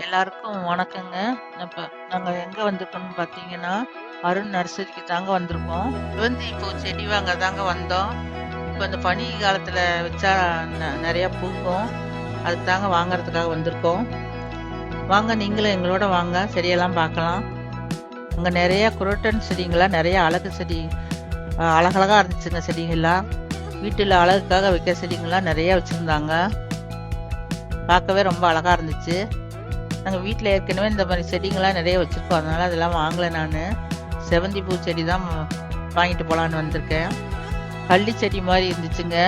எல்லாருக்கும் வணக்கங்க. இப்போ நாங்கள் எங்கே வந்திருக்கோம்னு பார்த்தீங்கன்னா, அருண் நர்சரிக்கு தாங்க வந்திருக்கோம். வந்து இப்போ செடி வாங்க தாங்க வந்தோம். இப்போ இந்த பனி காலத்தில் வச்சா நிறையா பூக்கும். அதுக்கு தாங்க வாங்கிறதுக்காக வந்திருக்கோம். வாங்க நீங்களும் எங்களோட வாங்க. செடியெல்லாம் பார்க்கலாம். அங்கே நிறையா குரோட்டன் செடிங்களாம் நிறையா அழகு செடி அழகழகாக இருந்துச்சுங்க செடிங்கள்லாம் வீட்டில் அழகுக்காக வைக்க செடிங்கள்லாம் நிறையா வச்சுருந்தாங்க பார்க்கவே ரொம்ப அழகாக இருந்துச்சு. நாங்கள் வீட்டில் ஏற்கனவே இந்த மாதிரி செடிங்கள்லாம் நிறைய வச்சுருக்கோம் அதனால் அதெல்லாம் வாங்கலை நான் செவந்தி பூ செடி தான் வாங்கிட்டு போகலான்னு வந்திருக்கேன். கள்ளி செடி மாதிரி இருந்துச்சுங்க.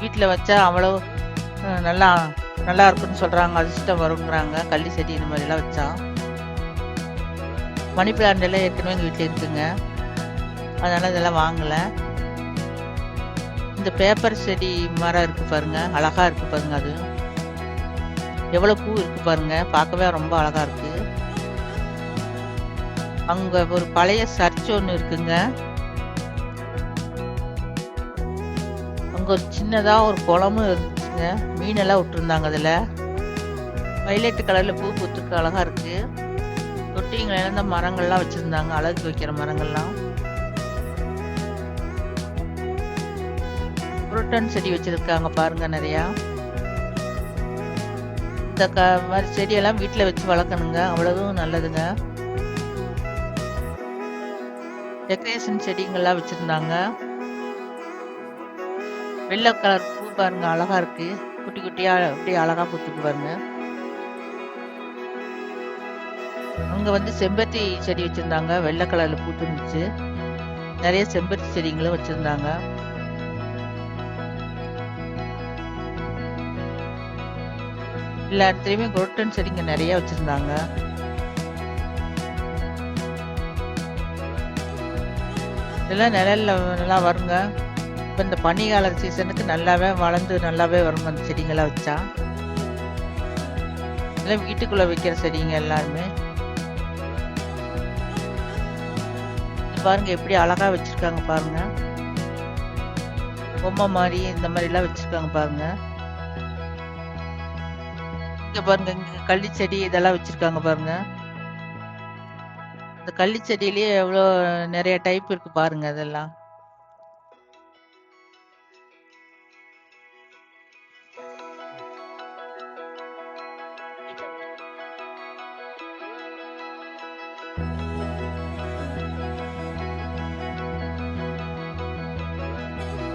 வீட்டில் வச்சா அவ்வளோ நல்லா நல்லா இருக்குன்னு சொல்கிறாங்க அதிர்ஷ்டம் வருங்கிறாங்க. கள்ளி செடி இந்த மாதிரிலாம் வச்சா. மணி பிளான்ட் எல்லாம் ஏற்கனவே எங்கள் வீட்டில் இருக்குங்க. அதனால் இதெல்லாம் வாங்கலை இந்த பேப்பர் செடி மரம் இருக்குது பாருங்கள் அழகாக இருக்குது பாருங்கள் அது. எவ்வளோ பூ இருக்கு பாருங்க. பார்க்கவே ரொம்ப அழகா இருக்கு. அங்க ஒரு பழைய சர்ச் ஒன்று இருக்குங்க. அங்க ஒரு சின்னதா ஒரு குளமும் இருந்துச்சுங்க. மீனெல்லாம் விட்டுருந்தாங்க அதுல. வைலட் கலர்ல பூ பூத்துருக்கு அழகா இருக்கு. தொட்டிங்களை இழந்த மரங்கள்லாம் வச்சிருந்தாங்க. அழகு வைக்கிற மரங்கள்லாம். புரோட்டன் செடி வச்சிருக்காங்க பாருங்க நிறையா இந்த க மாதிரி செடியெல்லாம் வீட்டில் வச்சு வளர்க்கணுங்க. அவ்வளவும் நல்லதுங்க. டெக்கரேஷன் செடிங்கள்லாம் வச்சுருந்தாங்க வெள்ளை கலர் பூ பாருங்க அழகா இருக்கு. குட்டி குட்டியா அப்படியே அழகா பூத்துட்டு பாருங்க. அங்க வந்து செம்பருத்தி செடி வச்சிருந்தாங்க. வெள்ளை கலர்ல பூத்து இருந்துச்சு. செம்பருத்தி செடிங்களும் வச்சிருந்தாங்க. எல்லா இடத்துலயுமே குரோட்டன் செடிங்க நிறைய வச்சிருந்தாங்க. இதெல்லாம் நிழல்ல நல்லா வருங்க. இப்போ இந்த பனிக்கால சீசனுக்கு நல்லாவே வளர்ந்து நல்லாவே வருங்க அந்த செடிங்களாம் வச்சா. இதெல்லாம் வீட்டுக்குள்ள வைக்கிற செடிங்க எல்லாருமே. பாருங்க எப்படி அழகா வச்சிருக்காங்க பாருங்க. பொம்மை மாதிரி இந்த மாதிரிலாம் வச்சிருக்காங்க பாருங்க. இங்க பாருங்க இங்க கள்ளி செடி இதெல்லாம் வச்சிருக்காங்க பாருங்க. இந்த கள்ளி செடியிலேயே எவ்வளோ நிறைய டைப் இருக்கு பாருங்க அதெல்லாம்.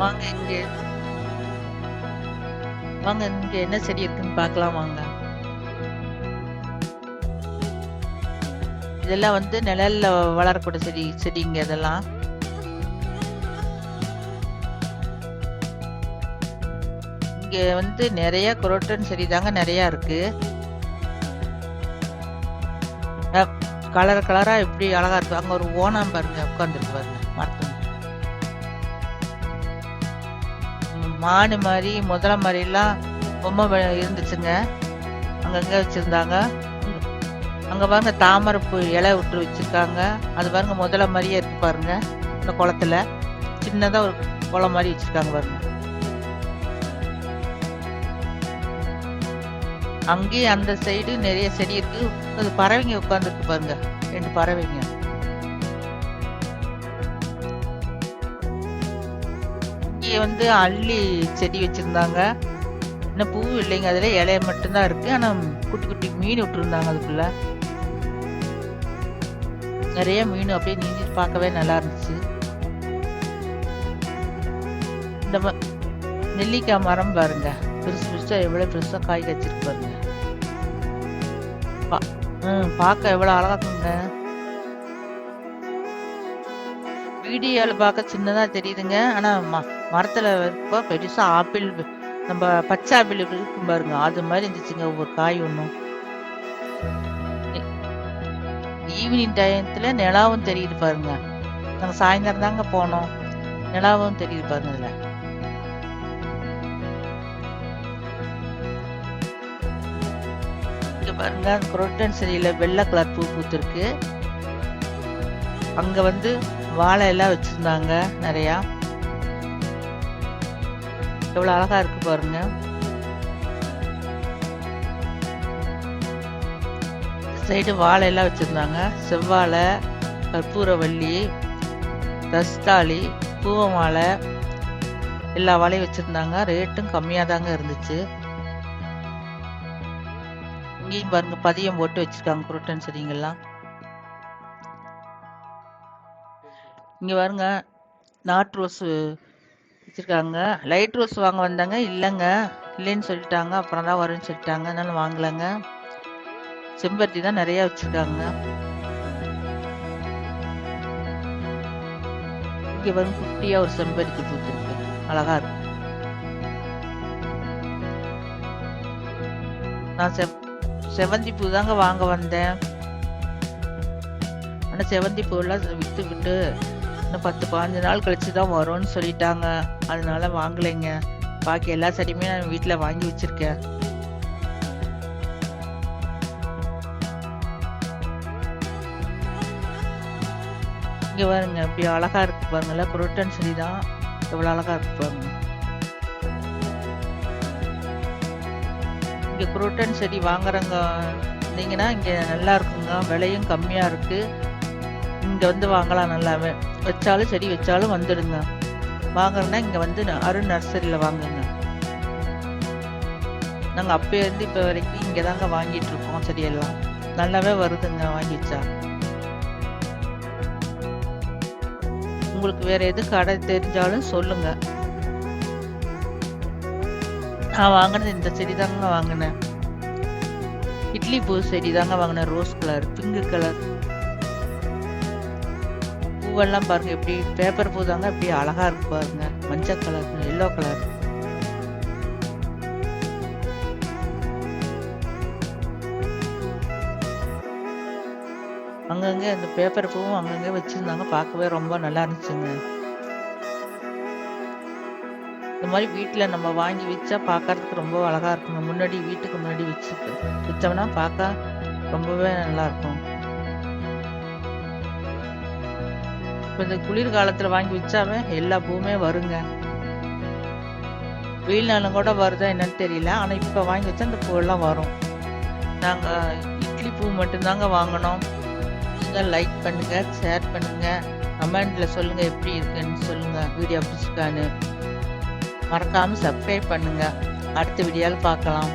வாங்க இங்கே வாங்க இங்கே என்ன செடி இருக்குன்னு பார்க்கலாம் வாங்க. இதெல்லாம் வந்து நிழல்ல வளரக்கூடிய செடி செடிங்க இதெல்லாம். இங்க வந்து நிறைய குரோட்டன் செடி தாங்க நிறைய இருக்கு. கலர் கலரா எப்படி அழகா இருக்கு. அங்க ஒரு ஓணம் பாருங்க உட்காந்துருக்கு பாருங்க மரத்து ம் மானு மாரி முதல மாதிரிலாம் பொம்மை இருந்துச்சுங்க. அங்கங்க வச்சிருந்தாங்க. அங்க பாருங்க தாமரைப்பூ இலை விட்டு வச்சிருக்காங்க. அது பாருங்க முதல மாதிரியே இருக்கு பாருங்க. இந்த குளத்துல. சின்னதா ஒரு குளம் மாதிரி வச்சிருக்காங்க பாருங்க. அங்கேயே அந்த சைடு நிறைய செடி இருக்கு. அது பறவைங்க உட்காந்துருக்கு பாருங்க. ரெண்டு பறவைங்க. இங்கே வந்து அள்ளி செடி வச்சிருந்தாங்க. இன்னும் பூ இல்லைங்க. அதில் இலைய மட்டும்தான் இருக்குது இருக்கு. குட்டி குட்டி மீன் விட்டுருந்தாங்க அதுக்குள்ள. நிறைய மீன் அப்படியே நீந்திட்டு பார்க்கவே நல்லா இருந்துச்சு. இந்த நெல்லிக்காய் மரம் பாருங்க. பெருசு பெருசா எவ்வளோ பெருசா காய் காய்ச்சிருக்கு பாருங்க. பா ம் பார்க்க எவ்வளோ அழகா இருக்குங்க. வீடியோல பார்க்க சின்னதா தெரியுதுங்க. ஆனா ம மரத்துல இருக்க பெருசா ஆப்பிள் நம்ம பச்சை ஆப்பிள் இருக்கும் பாருங்க. அது மாதிரி இருந்துச்சுங்க ஒவ்வொரு காய் ஒன்றும் ஈவினிங் டயத்துல நிலாவும் தெரியுது பாருங்க. நாங்கள் சாயந்தரம் தாங்க போனோம். நிலாவும் தெரியுது பாருங்க இதில் இங்க பாருங்க குரோட்டன் செடியில் வெள்ளை கலர் பூ பூத்துருக்கு அங்கே வந்து வாழை எல்லாம் வச்சுருந்தாங்க நிறையா எவ்வளோ அழகாக இருக்குது பாருங்கள் சைடு வாழையெல்லாம் வச்சுருந்தாங்க. செவ்வாழை கற்பூரவள்ளி ரஸ்தாளி பூவமாலை எல்லா வாழையும் வச்சுருந்தாங்க. ரேட்டும் கம்மியாக தாங்க இருந்துச்சு. இங்கேயும் பாருங்க பதியம் போட்டு வச்சுருக்காங்க குருட்டன் செடிங்கெல்லாம் இங்கே பாருங்க நாட் ரோஸ் வச்சுருக்காங்க. லைட் ரோஸ் வாங்க வந்தாங்க. இல்லைங்க. இல்லைன்னு சொல்லிட்டாங்க. அப்புறம் தான் வரும்னு சொல்லிட்டாங்க. அதனால வாங்கலைங்க. செம்பருத்தி தான் நிறைய வச்சுருக்காங்க. இங்க வரும் குட்டியா ஒரு செம்பருத்தி பூத்திருக்கு அழகா இருக்கு. நான் செவ் செவந்தி பூ தாங்க வாங்க வந்தேன். ஆனால் செவந்தி பூவெல்லாம் விற்று விட்டு இன்னும் பத்து பாஞ்சு நாள் கழிச்சு தான் வரும்னு சொல்லிட்டாங்க. அதனால வாங்கலைங்க. பாக்கி எல்லா செடியுமே நான் வீட்டில் வாங்கி வச்சுருக்கேன். இங்கே பாருங்க இப்படி அழகா இருக்கு பாருங்களேன் குரோட்டன் செடி தான் எவ்வளோ அழகா இருக்கு பாருங்க. இங்கே குரோட்டன் செடி வாங்குறவங்க இருந்தீங்கன்னா இங்கே நல்லா இருக்குங்க. விலையும் கம்மியாக இருக்கு. இங்கே வந்து வாங்கலாம் நல்லாவே. வச்சாலும் செடி வச்சாலும் வந்துடுங்க. வாங்குறேன்னா இங்கே வந்து ந- அருண் நர்சரியில் வாங்குங்க. நாங்கள் அப்போயிருந்து இப்போ வரைக்கும் இங்கே தாங்க வாங்கிட்டு இருக்கோம் செடியெல்லாம். நல்லாவே வருதுங்க வாங்கி வச்சா. உங்களுக்கு வேற எது கடை தெரிஞ்சாலும் சொல்லுங்க. நான் வாங்கினது இந்த செடி தாங்க வாங்கினேன். இட்லி பூ செடி தாங்க வாங்கினேன் ரோஸ் கலர் பிங்க் கலர் பூவெல்லாம் பாருங்க எப்படி பேப்பர் பூ தாங்க எப்படி அழகா இருக்கு பாருங்க. மஞ்சள் கலர் எல்லோ கலர் அங்கங்கே அந்த பேப்பர் பூவும் அங்கங்கே வச்சுருந்தாங்க. பார்க்கவே ரொம்ப நல்லா இருந்துச்சுங்க. இந்த மாதிரி வீட்டில் நம்ம வாங்கி வச்சா பார்க்கறதுக்கு ரொம்ப அழகாக இருக்குங்க. முன்னாடி வீட்டுக்கு முன்னாடி வச்சு வச்சோம்னா பார்க்க ரொம்பவே நல்லாயிருக்கும் இப்போ இந்த குளிர் வாங்கி வச்சாவே எல்லா பூவுமே வருங்க. வெயில் நாளும் கூட வருதா என்னன்னு தெரியல. ஆனால் இப்போ வாங்கி வச்சா அந்த பூவெல்லாம் வரும். நாங்கள் இட்லி பூ மட்டும்தாங்க வாங்கினோம் பண்ணுங்கள் லைக் பண்ணுங்கள் ஷேர் பண்ணுங்கள் கமெண்டில் சொல்லுங்கள் எப்படி இருக்குன்னு சொல்லுங்கள் வீடியோ பிடிச்சிருக்கான்னு. மறக்காமல் சப்ஸ்கிரைப் பண்ணுங்கள் அடுத்த வீடியோவில் பார்க்கலாம்.